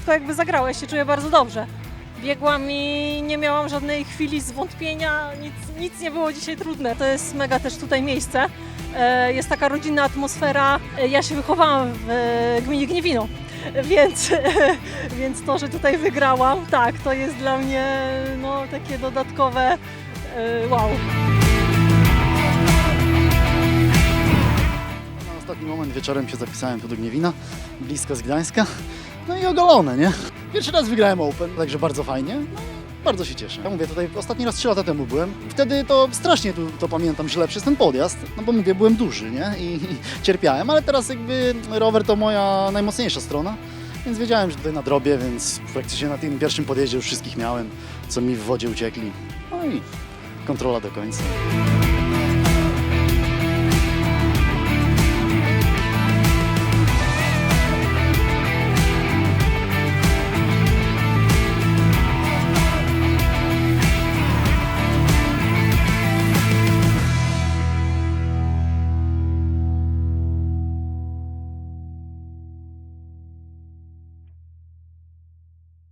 wszystko jakby zagrało, ja się czuję bardzo dobrze. Biegłam i nie miałam żadnej chwili zwątpienia, nic, nic nie było dzisiaj trudne. To jest mega też tutaj miejsce. E, Jest taka rodzinna atmosfera. E, Ja się wychowałam w e, gminie Gniewino, więc, więc to, że tutaj wygrałam, tak, to jest dla mnie no, takie dodatkowe wow. Na ostatni moment wieczorem się zapisałem tu do Gniewina, blisko z Gdańska. No i ogolone, nie? Pierwszy raz wygrałem Open, także bardzo fajnie. Bardzo się cieszę. Ja mówię, tutaj ostatni raz 3 lata temu byłem. Wtedy to strasznie tu, to pamiętam źle przez ten podjazd, no bo mówię, byłem duży, nie? I, i cierpiałem, ale teraz jakby rower to moja najmocniejsza strona. Więc wiedziałem, że tutaj na drobie, więc praktycznie na tym pierwszym podjeździe już wszystkich miałem, co mi w wodzie uciekli. No i kontrola do końca.